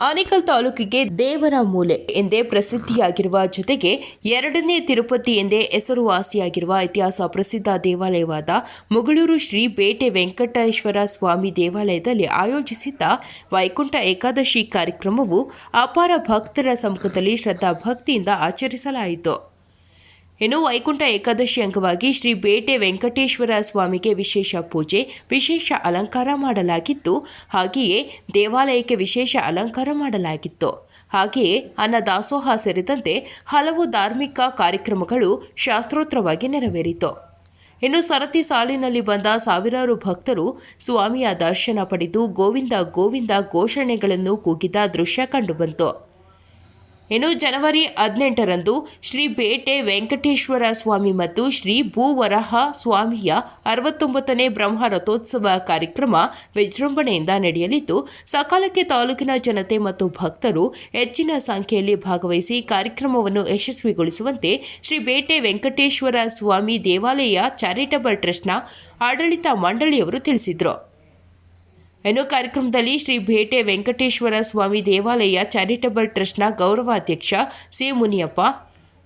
ಆನೇಕಲ್ ತಾಲೂಕಿಗೆ ದೇವರ ಮೂಲೆ ಎಂದೇ ಪ್ರಸಿದ್ಧಿಯಾಗಿರುವ ಜೊತೆಗೆ ಎರಡನೇ ತಿರುಪತಿ ಎಂದೇ ಹೆಸರುವಾಸಿಯಾಗಿರುವ ಇತಿಹಾಸ ಪ್ರಸಿದ್ಧ ದೇವಾಲಯವಾದ ಮುಗಳೂರು ಶ್ರೀ ಬೇಟೆ ವೆಂಕಟೇಶ್ವರ ಸ್ವಾಮಿ ದೇವಾಲಯದಲ್ಲಿ ಆಯೋಜಿಸಿದ್ದ ವೈಕುಂಠ ಏಕಾದಶಿ ಕಾರ್ಯಕ್ರಮವು ಅಪಾರ ಭಕ್ತರ ಸಮ್ಮುಖದಲ್ಲಿ ಶ್ರದ್ಧಾ ಭಕ್ತಿಯಿಂದ ಆಚರಿಸಲಾಯಿತು. ಇನ್ನು ವೈಕುಂಠ ಏಕಾದಶಿ ಅಂಗವಾಗಿ ಶ್ರೀ ಬೇಟೆ ವೆಂಕಟೇಶ್ವರ ಸ್ವಾಮಿಗೆ ವಿಶೇಷ ಪೂಜೆ, ವಿಶೇಷ ಅಲಂಕಾರ ಮಾಡಲಾಗಿತ್ತು. ಹಾಗೆಯೇ ದೇವಾಲಯಕ್ಕೆ ವಿಶೇಷ ಅಲಂಕಾರ ಮಾಡಲಾಗಿತ್ತು. ಹಾಗೆಯೇ ಅನ್ನದಾಸೋಹ ಸೇರಿದಂತೆ ಹಲವು ಧಾರ್ಮಿಕ ಕಾರ್ಯಕ್ರಮಗಳು ಶಾಸ್ತ್ರೋತ್ರವಾಗಿ ನೆರವೇರಿತು. ಇನ್ನು ಸರತಿ ಸಾಲಿನಲ್ಲಿ ಬಂದ ಸಾವಿರಾರು ಭಕ್ತರು ಸ್ವಾಮಿಯ ದರ್ಶನ ಪಡೆದು ಗೋವಿಂದ ಗೋವಿಂದ ಘೋಷಣೆಗಳನ್ನು ಕೂಗಿದ ದೃಶ್ಯ ಕಂಡುಬಂತು ಇನ್ನು ಜನವರಿ ಹದಿನೆಂಟರಂದು ಶ್ರೀ ಬೇಟೆ ವೆಂಕಟೇಶ್ವರ ಸ್ವಾಮಿ ಮತ್ತು ಶ್ರೀ ಭೂವರಹ ಸ್ವಾಮಿಯ ಅರವತ್ತೊಂಬತ್ತನೇ ಬ್ರಹ್ಮ ರಥೋತ್ಸವ ಕಾರ್ಯಕ್ರಮ ವಿಜೃಂಭಣೆಯಿಂದ ನಡೆಯಲಿದ್ದು, ಸಕಾಲಕ್ಕೆ ತಾಲೂಕಿನ ಜನತೆ ಮತ್ತು ಭಕ್ತರು ಹೆಚ್ಚಿನ ಸಂಖ್ಯೆಯಲ್ಲಿ ಭಾಗವಹಿಸಿ ಕಾರ್ಯಕ್ರಮವನ್ನು ಯಶಸ್ವಿಗೊಳಿಸುವಂತೆ ಶ್ರೀ ಬೇಟೆ ವೆಂಕಟೇಶ್ವರ ಸ್ವಾಮಿ ದೇವಾಲಯ ಚಾರಿಟಬಲ್ ಟ್ರಸ್ಟ್ನ ಆಡಳಿತ ಮಂಡಳಿಯವರು ತಿಳಿಸಿದರು. ಇನ್ನು ಕಾರ್ಯಕ್ರಮದಲ್ಲಿ ಶ್ರೀ ಭೇಟೆ ವೆಂಕಟೇಶ್ವರ ಸ್ವಾಮಿ ದೇವಾಲಯ ಚಾರಿಟಬಲ್ ಟ್ರಸ್ಟ್ನ ಗೌರವಾಧ್ಯಕ್ಷ ಸಿ ಮುನಿಯಪ್ಪ,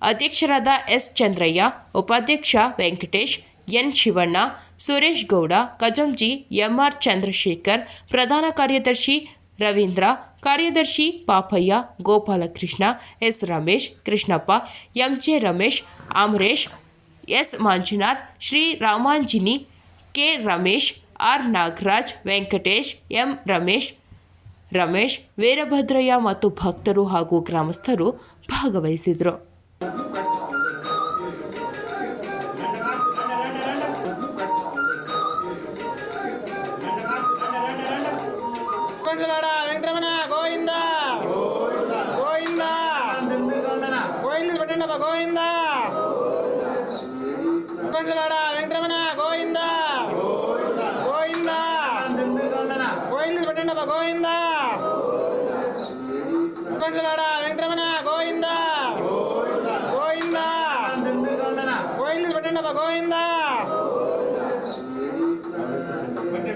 ಅಧ್ಯಕ್ಷರಾದ ಎಸ್ ಚಂದ್ರಯ್ಯ, ಉಪಾಧ್ಯಕ್ಷ ವೆಂಕಟೇಶ್, ಎನ್ ಶಿವಣ್ಣ, ಸುರೇಶ್ ಗೌಡ ಕಜಂಜಿ ಎಂಆರ್ ಚಂದ್ರಶೇಖರ್, ಪ್ರಧಾನ ಕಾರ್ಯದರ್ಶಿ ರವೀಂದ್ರ, ಕಾರ್ಯದರ್ಶಿ Papaiah, Gopalakrishna, S Ramesh, Krishnappa MJ Ramesh, Amaresh, S Manjunath, Shri Ramanjini, K Ramesh R Nagaraj Venkatesh M Ramesh Ramesh Veerabhadraiah ಮತ್ತು ಭಕ್ತರು ಹಾಗೂ ಗ್ರಾಮಸ್ಥರು ಭಾಗವಹಿಸಿದರು. ಗೋವಿಂದ ಪಟ್ಟಣಪ್ಪ ಗೋವಿಂದ ಕೊಂಡಲವಾಡ ವೆಂಕಟರಮಣ ಗೋವಿಂದ ಗೋವಿಂದ ಗೋವಿಂದ ಪಟ್ಟಣಪ್ಪ ಗೋವಿಂದ ಬನ್ನಿ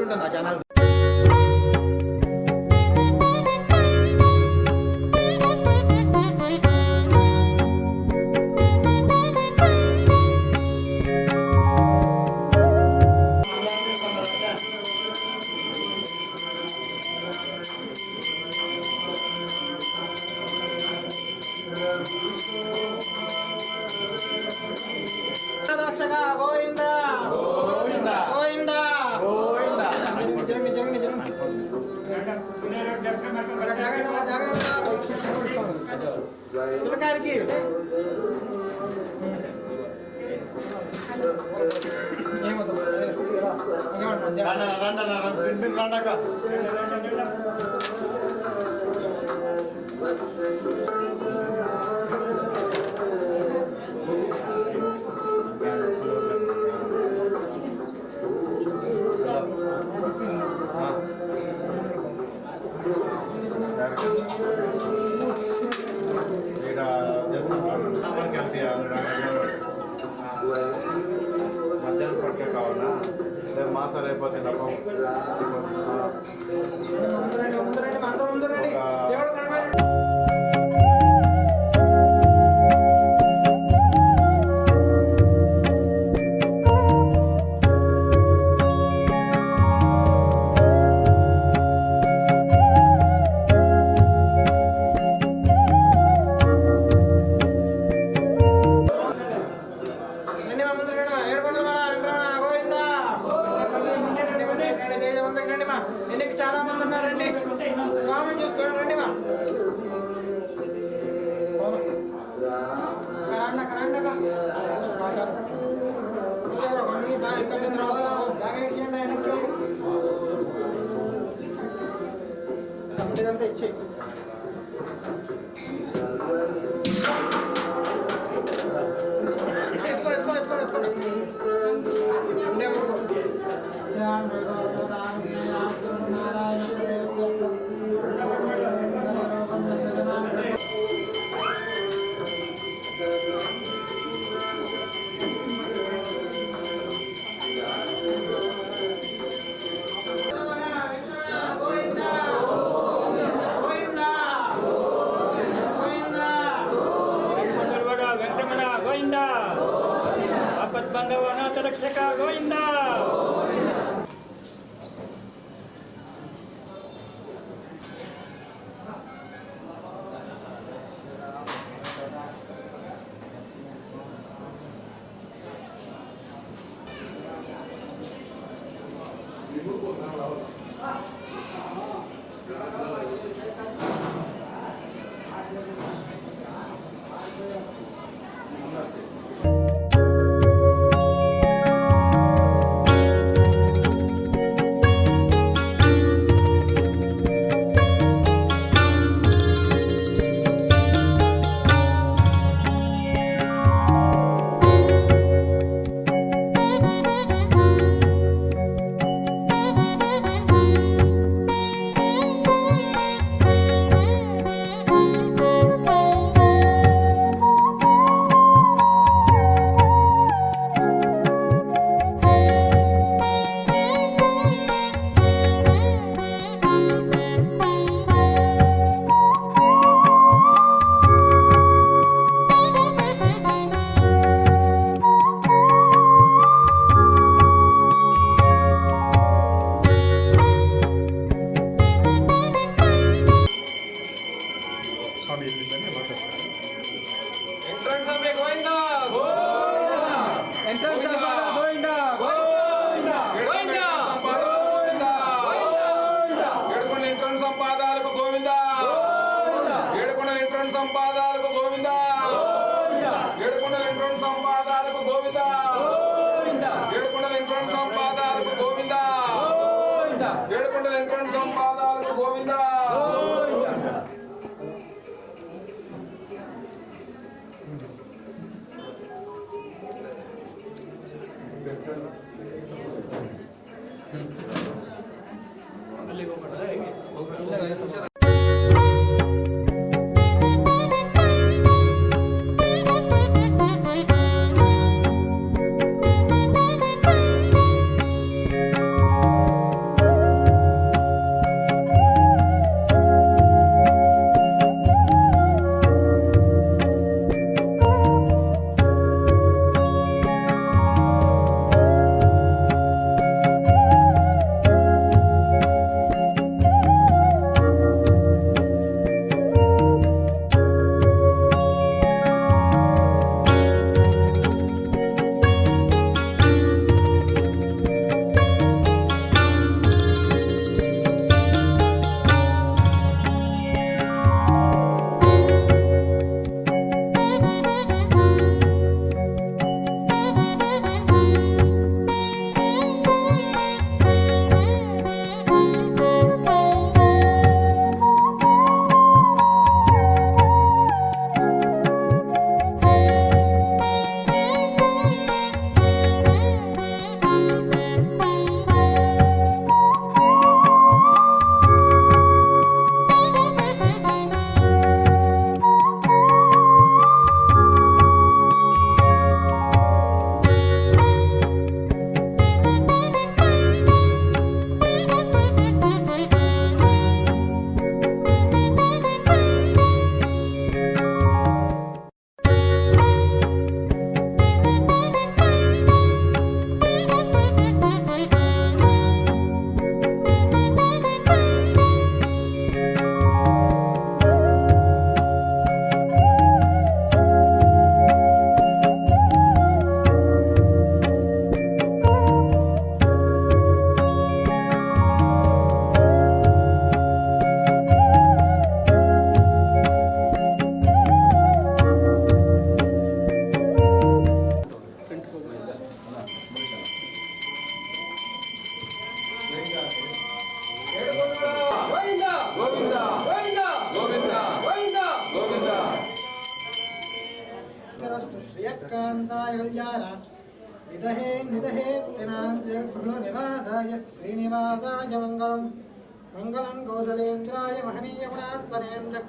చూస్తుంటాను నా ఛానల్. ఎన్నిక చాలా మంది ఉన్నారండి స్వామిని చూసుకోవడం రండి మా. ఇచ్చేయండి ఆయనకి. ఇదంతా ఇచ్చేయి. Gracias.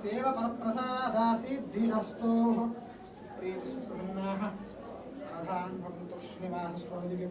సేవ మనప్రసాదాసీద్ధీరస్తో ప్రీతిసుప్రసన్నాः ప్రధాన్ భవంతు శ్రీనివాస స్వామికి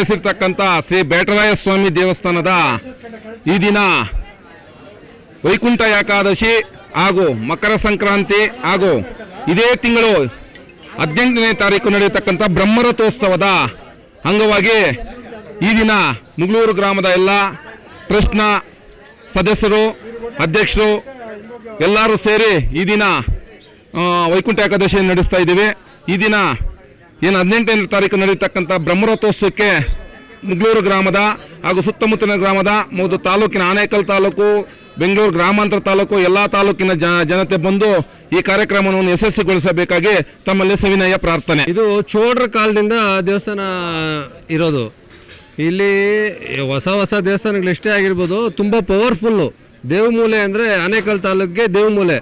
ನೆಲೆಸಿರ್ತಕ್ಕಂಥ ಶ್ರೀ ಬೇಟರಾಯ ಸ್ವಾಮಿ ದೇವಸ್ಥಾನದ ಈ ದಿನ ವೈಕುಂಠ ಏಕಾದಶಿ ಹಾಗೂ ಮಕರ ಸಂಕ್ರಾಂತಿ ಹಾಗೂ ಇದೇ ತಿಂಗಳು ಹದಿನೆಂಟನೇ ತಾರೀಕು ನಡೆಯತಕ್ಕಂಥ ಬ್ರಹ್ಮರಥೋತ್ಸವದ ಅಂಗವಾಗಿ ಈ ದಿನ ಮುಗಳೂರು ಗ್ರಾಮದ ಎಲ್ಲ ಟ್ರಸ್ಟ್ನ ಸದಸ್ಯರು, ಅಧ್ಯಕ್ಷರು ಎಲ್ಲರೂ ಸೇರಿ ಈ ದಿನ ವೈಕುಂಠ ಏಕಾದಶಿಯನ್ನು ನಡೆಸ್ತಾ ಇದ್ದೀವಿ. ಈ ದಿನ ಏನು ಹದಿನೆಂಟನೇ ತಾರೀಕು ನಡೆಯತಕ್ಕಂಥ ಬ್ರಹ್ಮರಥೋತ್ಸವಕ್ಕೆ ಮುಗ್ಳೂರು ಗ್ರಾಮದ ಹಾಗೂ ಸುತ್ತಮುತ್ತಲಿನ ಗ್ರಾಮದ ಮತ್ತು ತಾಲೂಕಿನ ಆನೇಕಲ್ ತಾಲೂಕು, ಬೆಂಗಳೂರು ಗ್ರಾಮಾಂತರ ತಾಲೂಕು, ಎಲ್ಲ ತಾಲೂಕಿನ ಜನತೆ ಬಂದು ಈ ಕಾರ್ಯಕ್ರಮವನ್ನು ಯಶಸ್ವಿಗೊಳಿಸಬೇಕಾಗಿ ತಮ್ಮಲ್ಲಿ ಸವಿನಯ ಪ್ರಾರ್ಥನೆ. ಇದು ಚೋಡ್ರ ಕಾಲದಿಂದ ದೇವಸ್ಥಾನ ಇರೋದು. ಇಲ್ಲಿ ಹೊಸ ಹೊಸ ದೇವಸ್ಥಾನಗಳು ಎಷ್ಟೇ ಆಗಿರ್ಬೋದು ತುಂಬ ಪವರ್ಫುಲ್ಲು ದೇವಮೂಲೆ ಅಂದರೆ ಆನೇಕಲ್ ತಾಲೂಕಿಗೆ ದೇವಮೂಲೆ.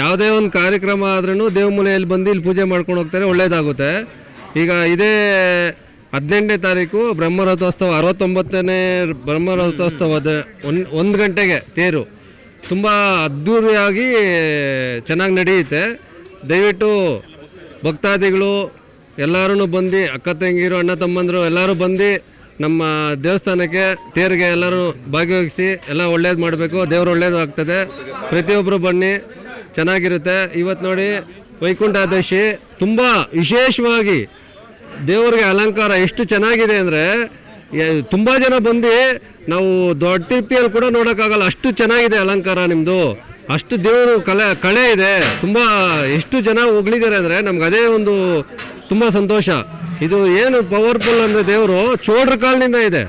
ಯಾವುದೇ ಒಂದು ಕಾರ್ಯಕ್ರಮ ಆದ್ರೂ ದೇವಮೂಲೆಯಲ್ಲಿ ಬಂದು ಇಲ್ಲಿ ಪೂಜೆ ಮಾಡ್ಕೊಂಡು ಹೋಗ್ತಾರೆ, ಒಳ್ಳೇದಾಗುತ್ತೆ. ಈಗ ಇದೇ ಹದಿನೆಂಟನೇ ತಾರೀಕು ಬ್ರಹ್ಮರಥೋತ್ಸವ, ಅರವತ್ತೊಂಬತ್ತನೇ ಬ್ರಹ್ಮರಥೋತ್ಸವದ ಒಂದು ಒಂದು ಗಂಟೆಗೆ ತೇರು. ತುಂಬ ಅದ್ಧೂರಿಯಾಗಿ ಚೆನ್ನಾಗಿ ನಡೆಯುತ್ತೆ. ದಯವಿಟ್ಟು ಭಕ್ತಾದಿಗಳು ಎಲ್ಲರೂ ಬಂದು, ಅಕ್ಕ ತಂಗಿರು, ಅಣ್ಣ ತಮ್ಮಂದರು ಎಲ್ಲರೂ ಬಂದು ನಮ್ಮ ದೇವಸ್ಥಾನಕ್ಕೆ ತೇರಿಗೆ ಎಲ್ಲರೂ ಭಾಗವಹಿಸಿ ಎಲ್ಲ ಒಳ್ಳೇದು ಮಾಡಬೇಕು. ದೇವರು ಒಳ್ಳೇದು ಆಗ್ತದೆ. ಪ್ರತಿಯೊಬ್ಬರು ಬನ್ನಿ, ಚೆನ್ನಾಗಿರುತ್ತೆ. ಇವತ್ತು ನೋಡಿ ವೈಕುಂಠಾದಶಿ ತುಂಬ ವಿಶೇಷವಾಗಿ ದೇವರಿಗೆ ಅಲಂಕಾರ ಎಷ್ಟು ಚೆನ್ನಾಗಿದೆ ಅಂದರೆ ತುಂಬ ಜನ ಬಂದು ನಾವು ದೊಡ್ಡ ತಿರುಪ್ತಿಯಲ್ಲಿ ಕೂಡ ನೋಡೋಕ್ಕಾಗಲ್ಲ ಅಷ್ಟು ಚೆನ್ನಾಗಿದೆ ಅಲಂಕಾರ ನಿಮ್ಮದು ಅಷ್ಟು ದೇವರು ಕಲೆ, ಕಳೆ ಇದೆ. ತುಂಬ ಎಷ್ಟು ಜನ ಹೊಗಳಿದ್ದಾರೆ ಅಂದರೆ ನಮ್ಗೆ ಅದೇ ಒಂದು ತುಂಬ ಸಂತೋಷ. ಇದು ಏನು ಪವರ್ಫುಲ್ ಅಂದರೆ ದೇವರು ಚೋಡ್ರ ಕಾಲದಿಂದ ಇದೆ.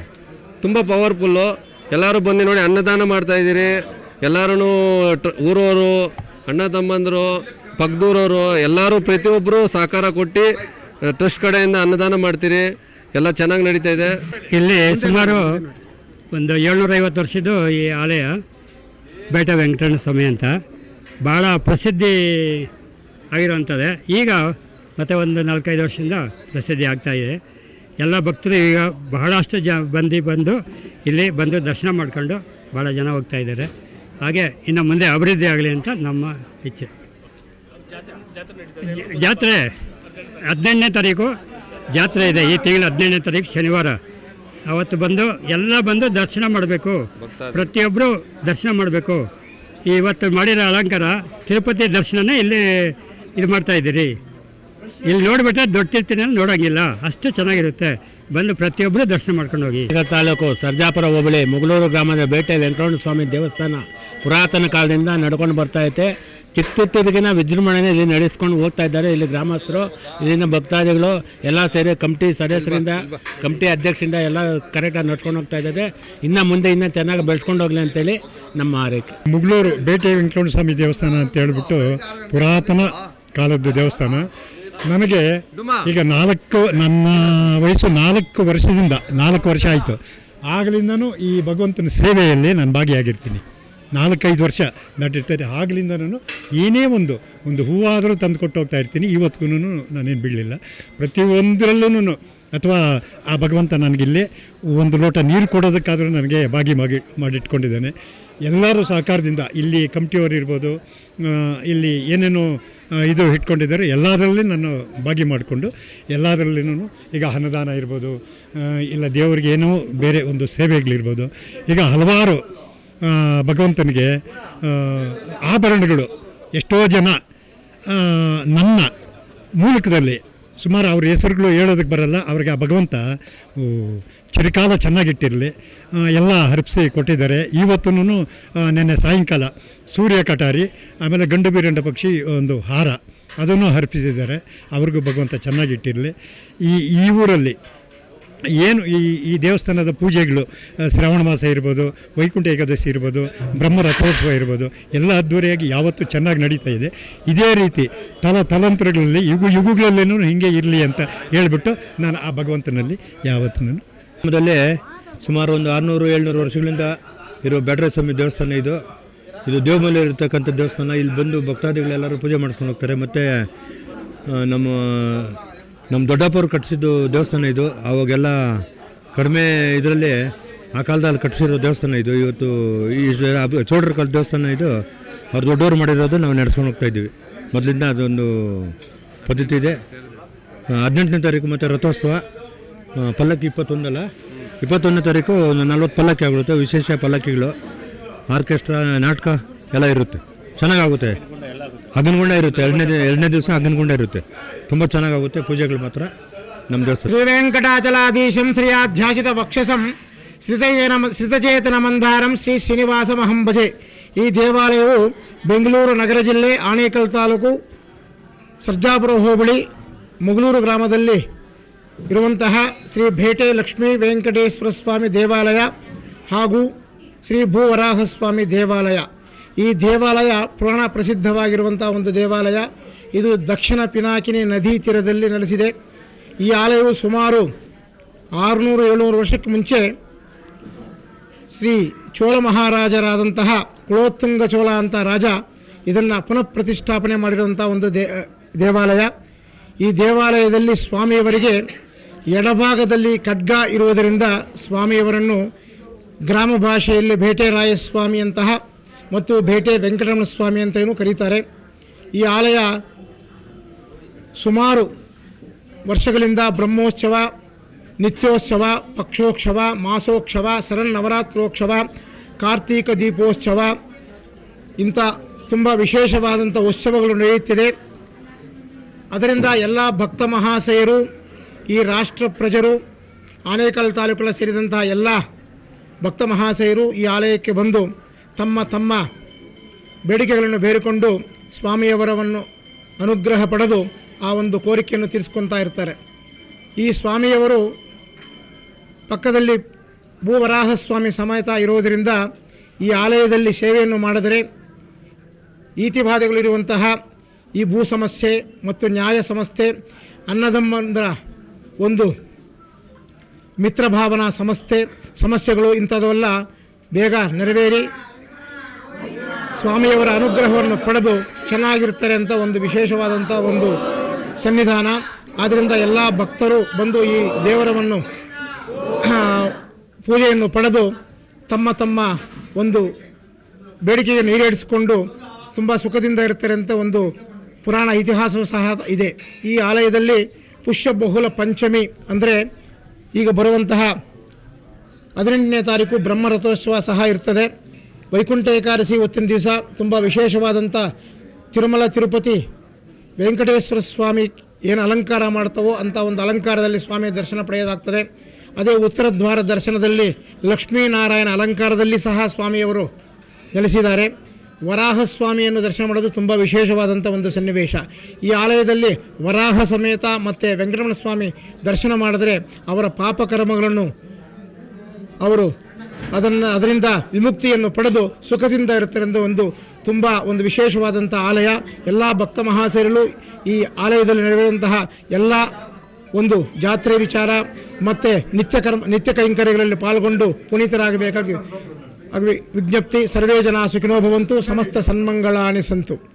ತುಂಬ ಪವರ್ಫುಲ್ಲು ಎಲ್ಲರೂ ಬಂದು ನೋಡಿ, ಅನ್ನದಾನ ಮಾಡ್ತಾ ಇದ್ದೀರಿ. ಎಲ್ಲರೂ ಊರವರು, ಅಣ್ಣ ತಮ್ಮಂದರು ಪಕ್ಕದೂರವರು ಎಲ್ಲರೂ ಪ್ರತಿಯೊಬ್ಬರು ಸಹಕಾರ ಕೊಟ್ಟು ಟ್ರಸ್ಟ್ ಕಡೆಯಿಂದ ಅನ್ನದಾನ ಮಾಡ್ತೀರಿ. ಎಲ್ಲ ಚೆನ್ನಾಗಿ ನಡೀತಾ ಇದೆ. ಇಲ್ಲಿ ಸುಮಾರು ಒಂದು ಏಳ್ನೂರೈವತ್ತು ವರ್ಷದ್ದು ಈ ಆಲಯ ಬೇಟ ವೆಂಕಟಣ್ಣ ಸ್ವಾಮಿ ಅಂತ. ಭಾಳ ಪ್ರಸಿದ್ಧಿ ಆಗಿರುವಂಥದ್ದೇ. ಈಗ ಮತ್ತೆ ಒಂದು ನಾಲ್ಕೈದು ವರ್ಷದಿಂದ ಪ್ರಸಿದ್ಧಿ ಆಗ್ತಾ ಇದೆ. ಎಲ್ಲ ಭಕ್ತರು ಈಗ ಬಹಳಷ್ಟು ಜ ಬಂದು ಬಂದು ಇಲ್ಲಿ ಬಂದು ದರ್ಶನ ಮಾಡ್ಕೊಂಡು ಭಾಳ ಜನ ಹೋಗ್ತಾ ಇದ್ದಾರೆ. ಹಾಗೆ ಇನ್ನು ಮುಂದೆ ಅಭಿವೃದ್ಧಿ ಆಗಲಿ ಅಂತ ನಮ್ಮ ಇಚ್ಛೆ. ಜಾತ್ರೆ ಹದಿನೆಂಟನೇ ತಾರೀಕು ಜಾತ್ರೆ ಇದೆ. ಈ ತಿಂಗಳು ಹದಿನೆಂಟನೇ ತಾರೀಕು ಶನಿವಾರ. ಅವತ್ತು ಬಂದು ಎಲ್ಲ ಬಂದು ದರ್ಶನ ಮಾಡಬೇಕು. ಪ್ರತಿಯೊಬ್ಬರು ದರ್ಶನ ಮಾಡಬೇಕು. ಇವತ್ತು ಮಾಡಿರೋ ಅಲಂಕಾರ ತಿರುಪತಿ ದರ್ಶನನೇ ಇಲ್ಲಿ ಇದು ಮಾಡ್ತಾ ಇದ್ದೀರಿ. ಇಲ್ಲಿ ನೋಡಿಬಿಟ್ರೆ ದೊಡ್ಡ ತಿರ್ತಿನಲ್ಲಿ ನೋಡೋಂಗಿಲ್ಲ. ಅಷ್ಟು ಚೆನ್ನಾಗಿರುತ್ತೆ. ಬಂದು ಪ್ರತಿಯೊಬ್ಬರು ದರ್ಶನ ಮಾಡ್ಕೊಂಡು ಹೋಗಿ. ಈಗ ತಾಲೂಕು ಸರ್ಜಾಪುರ ಹೋಬಳಿ ಮುಗಳೂರು ಗ್ರಾಮದ ಬೇಟೆ ವೆಂಕಟರಮಣ ಸ್ವಾಮಿ ದೇವಸ್ಥಾನ ಪುರಾತನ ಕಾಲದಿಂದ ನಡ್ಕೊಂಡು ಬರ್ತಾ ಐತೆ. ಚಿಕ್ಕತಿರ್ಗಿನ ವಿಜೃಂಭಣೆ ಇಲ್ಲಿ ನಡೆಸ್ಕೊಂಡು ಹೋಗ್ತಾ ಇದ್ದಾರೆ. ಇಲ್ಲಿ ಗ್ರಾಮಸ್ಥರು, ಇಲ್ಲಿನ ಭಕ್ತಾದಿಗಳು ಎಲ್ಲ ಸೇರಿ ಕಮಿಟಿ ಸದಸ್ಯರಿಂದ, ಕಮಿಟಿ ಅಧ್ಯಕ್ಷರಿಂದ ಎಲ್ಲ ಕರೆಕ್ಟಾಗಿ ನಡ್ಸ್ಕೊಂಡು ಹೋಗ್ತಾ ಇದ್ದಾರೆ. ಇನ್ನು ಮುಂದೆ ಇನ್ನೂ ಚೆನ್ನಾಗಿ ಬೆಳೆಸ್ಕೊಂಡು ಹೋಗಲಿ ಅಂತೇಳಿ ನಮ್ಮ ಆರೈಕೆ ಮುಗ್ಳೂರು ಬೇಟೆ ವೆಂಕಟೇಶ್ವರ ಸ್ವಾಮಿ ದೇವಸ್ಥಾನ ಅಂತ ಹೇಳಿಬಿಟ್ಟು ಪುರಾತನ ಕಾಲದ್ದು ದೇವಸ್ಥಾನ. ನನಗೆ ಈಗ ನಾಲ್ಕು, ನನ್ನ ವಯಸ್ಸು ನಾಲ್ಕು ವರ್ಷದಿಂದ ನಾಲ್ಕು ವರ್ಷ ಆಯಿತು. ಆಗಲಿಂದನೂ ಈ ಭಗವಂತನ ಸೇವೆಯಲ್ಲಿ ನಾನು ಭಾಗಿಯಾಗಿರ್ತೀನಿ. ನಾಲ್ಕೈದು ವರ್ಷ ನಟಿರ್ತಾರೆ. ಆಗಲಿಂದ ನಾನು ಏನೇ ಒಂದು ಒಂದು ಹೂವಾದರೂ ತಂದು ಕೊಟ್ಟು ಹೋಗ್ತಾ ಇರ್ತೀನಿ. ಇವತ್ತಿಗೂ ನಾನೇನು ಬಿಡಲಿಲ್ಲ. ಪ್ರತಿಯೊಂದರಲ್ಲೂ ಅಥವಾ ಆ ಭಗವಂತ ನನಗಿಲ್ಲಿ ಒಂದು ಲೋಟ ನೀರು ಕೊಡೋದಕ್ಕಾದರೂ ನನಗೆ ಭಾಗಿ ಮಾಗಿ, ಮಾಡಿಟ್ಕೊಂಡಿದ್ದಾನೆ. ಎಲ್ಲರೂ ಸಹಕಾರದಿಂದ ಇಲ್ಲಿ ಕಮಿಟಿಯವರು ಇರ್ಬೋದು ಇಲ್ಲಿ ಏನೇನು ಇದು ಇಟ್ಕೊಂಡಿದ್ದಾರೆ. ಎಲ್ಲದರಲ್ಲಿ ನಾನು ಭಾಗಿ ಮಾಡಿಕೊಂಡು ಎಲ್ಲದರಲ್ಲಿನೂ ಈಗ ಅನ್ನದಾನ ಇರ್ಬೋದು ಇಲ್ಲ ದೇವರಿಗೆ ಏನೋ ಬೇರೆ ಒಂದು ಸೇವೆಗಳಿರ್ಬೋದು. ಈಗ ಹಲವಾರು ಭಗವಂತನಿಗೆ ಆಭರಣಗಳು, ಎಷ್ಟೋ ಜನ ನನ್ನ ಮೂಲಕದಲ್ಲಿ, ಸುಮಾರು ಅವ್ರ ಹೆಸರುಗಳು ಹೇಳೋದಕ್ಕೆ ಬರಲ್ಲ, ಅವ್ರಿಗೆ ಆ ಭಗವಂತ ಚಿರಕಾಲ ಚೆನ್ನಾಗಿಟ್ಟಿರಲಿ ಎಲ್ಲ ಹರಪಿಸಿ ಕೊಟ್ಟಿದ್ದಾರೆ. ಇವತ್ತೂ ನಿನ್ನೆ ಸಾಯಂಕಾಲ ಸೂರ್ಯ ಕಟಾರಿ, ಆಮೇಲೆ ಗಂಡು ಬೀರಂಡ ಪಕ್ಷಿ ಒಂದು ಹಾರ, ಅದನ್ನು ಹರಪಿಸಿದ್ದಾರೆ. ಅವ್ರಿಗೂ ಭಗವಂತ ಚೆನ್ನಾಗಿಟ್ಟಿರಲಿ. ಈ ಈ ಊರಲ್ಲಿ ಏನು ಈ ಈ ದೇವಸ್ಥಾನದ ಪೂಜೆಗಳು ಶ್ರಾವಣ ಮಾಸ ಇರ್ಬೋದು, ವೈಕುಂಠ ಏಕಾದಶಿ ಇರ್ಬೋದು ಬ್ರಹ್ಮ ರಥೋತ್ಸವ ಇರ್ಬೋದು, ಎಲ್ಲ ಅದ್ಧೂರಿಯಾಗಿ ಯಾವತ್ತೂ ಚೆನ್ನಾಗಿ ನಡೀತಾ ಇದೆ. ಇದೇ ರೀತಿ ತಲ ತಲಾಂತರಗಳಲ್ಲಿ ಯುಗು, ಯುಗಗಳಲ್ಲೇನು ಹೀಗೆ ಇರಲಿ ಅಂತ ಹೇಳಿಬಿಟ್ಟು ನಾನು ಆ ಭಗವಂತನಲ್ಲಿ ಯಾವತ್ತೂ ನಾನು ಸುಮಾರು ಒಂದು ಆರುನೂರು, ಏಳ್ನೂರು ವರ್ಷಗಳಿಂದ ಇರೋ ಬ್ಯಾಟ್ರೆ ಸ್ವಾಮಿ ದೇವಸ್ಥಾನ ಇದು. ಇದು ದೇವಮಲೆ ಇರತಕ್ಕಂಥ ದೇವಸ್ಥಾನ. ಇಲ್ಲಿ ಬಂದು ಭಕ್ತಾದಿಗಳೆಲ್ಲರೂ ಪೂಜೆ ಮಾಡಿಸ್ಕೊಂಡು ಹೋಗ್ತಾರೆ. ಮತ್ತು ನಮ್ಮ ನಮ್ಮ ದೊಡ್ಡಪ್ಪವ್ರು ಕಟ್ಟಿಸಿದ್ದು ದೇವಸ್ಥಾನ ಇದು. ಅವಾಗೆಲ್ಲ ಕಡಿಮೆ ಇದರಲ್ಲಿ ಆ ಕಾಲದಲ್ಲಿ ಕಟ್ಟಿಸಿರೋ ದೇವಸ್ಥಾನ ಇದು. ಇವತ್ತು ಈ ಚೋಡ್ರ ಕಾಲದ ದೇವಸ್ಥಾನ ಇದು. ಅವ್ರು ದೊಡ್ಡವ್ರು ಮಾಡಿರೋದು ನಾವು ನಡೆಸ್ಕೊಂಡು ಹೋಗ್ತಾ ಇದ್ದೀವಿ. ಮೊದಲಿಂದ ಅದೊಂದು ಪದ್ಧತಿ ಇದೆ. ಹದಿನೆಂಟನೇ ತಾರೀಕು ಮತ್ತು ರಥೋತ್ಸವ ಪಲ್ಲಕ್ಕಿ ಇಪ್ಪತ್ತೊಂದಲ್ಲ? ಇಪ್ಪತ್ತೊಂದನೇ ತಾರೀಕು ನಲ್ವತ್ತು ಪಲ್ಲಕ್ಕಿ ಆಗುತ್ತೆ, ವಿಶೇಷ ಪಲ್ಲಕ್ಕಿಗಳು, ಆರ್ಕೆಸ್ಟ್ರಾ, ನಾಟಕ ಎಲ್ಲ ಇರುತ್ತೆ. ಚೆನ್ನಾಗಾಗುತ್ತೆ. ಅಗ್ನಗುಂಡ ಇರುತ್ತೆ. ಎರಡನೇ ಎರಡನೇ ದಿವಸ ಹಗನಗುಂಡ ಇರುತ್ತೆ. ತುಂಬ ಚೆನ್ನಾಗಾಗುತ್ತೆ ಪೂಜೆಗಳು ಮಾತ್ರ. ನಮ್ಮ ದೇವಸ್ಥಾನ. ಶ್ರೀ ಶ್ರೀಯಾಧ್ಯಾಸಿತ ವಕ್ಷಸಂ ಸ್ಥಿತಯೇನ ಸ್ಥಿತಚೇತನ ಮಂದಾರಂ ಶ್ರೀ ಶ್ರೀನಿವಾಸ ಮಹಂಭಜೆ. ಈ ದೇವಾಲಯವು ಬೆಂಗಳೂರು ನಗರ ಜಿಲ್ಲೆ ಆನೇಕಲ್ ತಾಲೂಕು ಸರ್ಜಾಪುರ ಹೋಬಳಿ ಮುಗಲೂರು ಗ್ರಾಮದಲ್ಲಿ ಇರುವಂತಹ ಶ್ರೀ ಭೇಟೆ ಲಕ್ಷ್ಮೀ ವೆಂಕಟೇಶ್ವರ ಸ್ವಾಮಿ ದೇವಾಲಯ ಹಾಗೂ ಶ್ರೀ ಭೂವರಾಹಸ್ವಾಮಿ ದೇವಾಲಯ. ಈ ದೇವಾಲಯ ಪುರಾಣ ಪ್ರಸಿದ್ಧವಾಗಿರುವಂಥ ಒಂದು ದೇವಾಲಯ. ಇದು ದಕ್ಷಿಣ ಪಿನಾಕಿನಿ ನದಿ ತೀರದಲ್ಲಿ ನೆಲೆಸಿದೆ. ಈ ಆಲಯವು ಸುಮಾರು ಆರುನೂರು ಏಳ್ನೂರು ವರ್ಷಕ್ಕೆ ಮುಂಚೆ ಶ್ರೀ ಚೋಳ ಮಹಾರಾಜರಾದಂತಹ ಕುಳೋತ್ತುಂಗ ಚೋಳ ಅಂತ ರಾಜ ಇದನ್ನು ಪುನಃ ಪ್ರತಿಷ್ಠಾಪನೆ ಮಾಡಿರುವಂಥ ಒಂದು ದೇ, ದೇವಾಲಯ. ಈ ದೇವಾಲಯದಲ್ಲಿ ಸ್ವಾಮಿಯವರಿಗೆ ಎಡಭಾಗದಲ್ಲಿ ಖಡ್ಗ ಇರುವುದರಿಂದ ಸ್ವಾಮಿಯವರನ್ನು ಗ್ರಾಮ ಭಾಷೆಯಲ್ಲಿ ಭೇಟೆ ರಾಯಸ್ವಾಮಿಯಂತಹ ಮತ್ತು ಬೇಟೆ ವೆಂಕಟರಮಣ ಸ್ವಾಮಿ ಅಂತ ಏನು ಕರೀತಾರೆ. ಈ ಆಲಯ ಸುಮಾರು ವರ್ಷಗಳಿಂದ ಬ್ರಹ್ಮೋತ್ಸವ, ನಿತ್ಯೋತ್ಸವ, ಪಕ್ಷೋತ್ಸವ, ಮಾಸೋತ್ಸವ ಶರನ್ನವರಾತ್ರೋತ್ಸವ ಕಾರ್ತೀಕ ದೀಪೋತ್ಸವ ಇಂಥ ತುಂಬ ವಿಶೇಷವಾದಂಥ ಉತ್ಸವಗಳು ನಡೆಯುತ್ತಿದೆ. ಅದರಿಂದ ಎಲ್ಲ ಭಕ್ತ ಮಹಾಶಯರು, ಈ ರಾಷ್ಟ್ರ ಪ್ರಜರು, ಆನೇಕಲ್ ತಾಲೂಕುಗಳ ಸೇರಿದಂಥ ಎಲ್ಲ ಭಕ್ತ ಮಹಾಶಯರು ಈ ಆಲಯಕ್ಕೆ ಬಂದು ತಮ್ಮ ತಮ್ಮ ಬೇಡಿಕೆಗಳನ್ನು ಬೇರಿಕೊಂಡು ಸ್ವಾಮಿಯವರವನ್ನು ಅನುಗ್ರಹ ಪಡೆದು ಆ ಒಂದು ಕೋರಿಕೆಯನ್ನು ತೀರಿಸ್ಕೊತಾ ಇರ್ತಾರೆ. ಈ ಸ್ವಾಮಿಯವರು ಪಕ್ಕದಲ್ಲಿ ಭೂವರಾಹ ಸ್ವಾಮಿ ಸಮೇತ ಇರೋದರಿಂದ ಈ ಆಲಯದಲ್ಲಿ ಸೇವೆಯನ್ನು ಮಾಡಿದರೆ ಈತಿಬಾಧೆಗಳಿರುವಂತಹ ಈ ಭೂ ಸಮಸ್ಯೆ ಮತ್ತು ನ್ಯಾಯ ಸಂಸ್ಥೆ ಅನ್ನದಮ್ಮಂದ್ರ ಒಂದು ಮಿತ್ರಭಾವನಾ ಸಂಸ್ಥೆ ಸಮಸ್ಯೆಗಳು ಇಂಥದವೆಲ್ಲ ಬೇಗ ನೆರವೇರಿ. ಸ್ವಾಮಿಯವರ ಅನುಗ್ರಹವನ್ನು ಪಡೆದು ಚೆನ್ನಾಗಿರ್ತಾರೆ ಅಂತ ಒಂದು ವಿಶೇಷವಾದಂಥ ಒಂದು ಸನ್ನಿಧಾನ ಆದ್ದರಿಂದ ಎಲ್ಲ ಭಕ್ತರು ಬಂದು ಈ ದೇವರವನ್ನು ಪೂಜೆಯನ್ನು ಪಡೆದು ತಮ್ಮ ತಮ್ಮ ಒಂದು ಬೇಡಿಕೆಯನ್ನು ಈಡೇರಿಸಿಕೊಂಡು ತುಂಬ ಸುಖದಿಂದ ಇರ್ತಾರೆ ಅಂತ ಒಂದು ಪುರಾಣ ಇತಿಹಾಸವೂ ಸಹ ಇದೆ. ಈ ಆಲಯದಲ್ಲಿ ಪುಷ್ಯ ಬಹುಲ ಪಂಚಮಿ ಅಂದರೆ ಈಗ ಬರುವಂತಹ ಹದಿನೆಂಟನೇ ತಾರೀಕು ಬ್ರಹ್ಮರಥೋತ್ಸವ ಸಹ ಇರ್ತದೆ. ವೈಕುಂಠ ಏಕಾದಶಿ ಹೊತ್ತಿನ ದಿವಸ ತುಂಬ ವಿಶೇಷವಾದಂಥ ತಿರುಮಲ, ತಿರುಪತಿ ವೆಂಕಟೇಶ್ವರ ಸ್ವಾಮಿ ಏನು ಅಲಂಕಾರ ಮಾಡ್ತವೋ ಅಂಥ ಒಂದು ಅಲಂಕಾರದಲ್ಲಿ ಸ್ವಾಮಿ ದರ್ಶನ ಪಡೆಯೋದಾಗ್ತದೆ ಅದೇ ಉತ್ತರ ದ್ವಾರ ದರ್ಶನದಲ್ಲಿ ಲಕ್ಷ್ಮೀನಾರಾಯಣ ಅಲಂಕಾರದಲ್ಲಿ ಸಹ ಸ್ವಾಮಿಯವರು ನೆಲೆಸಿದ್ದಾರೆ. ವರಾಹ ಸ್ವಾಮಿಯನ್ನು ದರ್ಶನ ಮಾಡೋದು ತುಂಬ ವಿಶೇಷವಾದಂಥ ಒಂದು ಸನ್ನಿವೇಶ. ಈ ಆಲಯದಲ್ಲಿ ವರಾಹ ಸಮೇತ ಮತ್ತು ವೆಂಕಟರಮಣ ಸ್ವಾಮಿ ದರ್ಶನ ಮಾಡಿದ್ರೆ ಅವರ ಪಾಪಕರ್ಮಗಳನ್ನು ಅವರು ಅದನ್ನು ಅದರಿಂದ ವಿಮುಕ್ತಿಯನ್ನು ಪಡೆದು ಸುಖದಿಂದ ಇರುತ್ತಾರೆ ಒಂದು ತುಂಬ ಒಂದು ವಿಶೇಷವಾದಂಥ ಆಲಯ. ಎಲ್ಲ ಭಕ್ತ ಮಹಾಸೇರಲು ಈ ಆಲಯದಲ್ಲಿ ನಡೆಯುವಂತಹ ಎಲ್ಲ ಒಂದು ಜಾತ್ರೆ ವಿಚಾರ ಮತ್ತು ನಿತ್ಯ ಕರ್ಮ, ನಿತ್ಯ ಕೈಂಕರ್ಯಗಳಲ್ಲಿ ಪಾಲ್ಗೊಂಡು ಪುನೀತರಾಗಬೇಕಾಗಿ ವಿಜ್ಞಪ್ತಿ, ಸರ್ವೇ ಜನ ಸುಖಿನೋ ಭವಂತು, ಸಮಸ್ತ ಸನ್ಮಂಗಳಾಣಿ ಸಂತು.